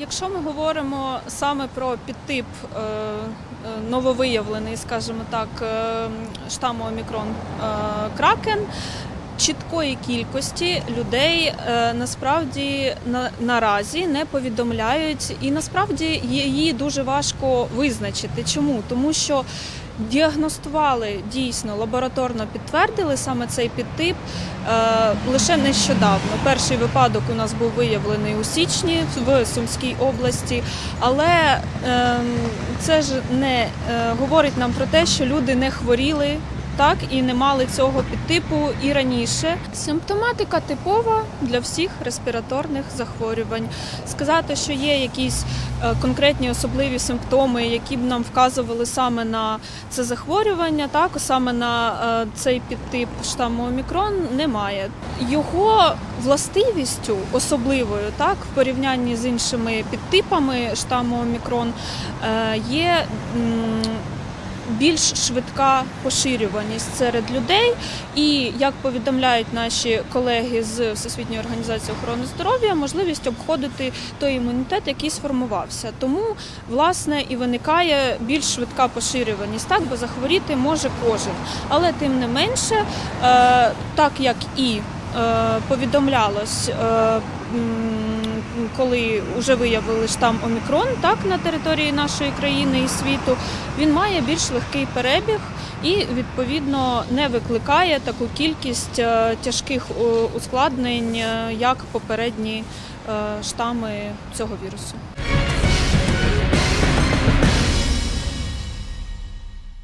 Якщо ми говоримо саме про підтип е, е, нововиявлений, скажімо так, е, штаму Омікрон Кракен. Чіткої кількості людей насправді на, наразі не повідомляють, і насправді її дуже важко визначити. Чому? Тому що діагностували дійсно лабораторно підтвердили саме цей підтип е, лише нещодавно. Перший випадок у нас був виявлений у січні в Сумській області, але ем, це ж не е, говорить нам про те, що люди не хворіли. Так і не мали цього підтипу і раніше. Симптоматика типова для всіх респіраторних захворювань. Сказати, що є якісь конкретні особливі симптоми, які б нам вказували саме на це захворювання, так саме на е, цей підтип штаму Омікрон, немає. Його властивістю особливою, так в порівнянні з іншими підтипами штаму Омікрон, е, є. Більш швидка поширюваність серед людей, і як повідомляють наші колеги з Всесвітньої організації охорони здоров'я, можливість обходити той імунітет, який сформувався. Тому власне і виникає більш швидка поширюваність. Так, бо захворіти може кожен. Але тим не менше, е, так як і е, повідомлялось. Коли вже виявили штам Омікрон так на території нашої країни і світу, він має більш легкий перебіг і відповідно не викликає таку кількість е, тяжких е, ускладнень, е, як попередні штами цього вірусу.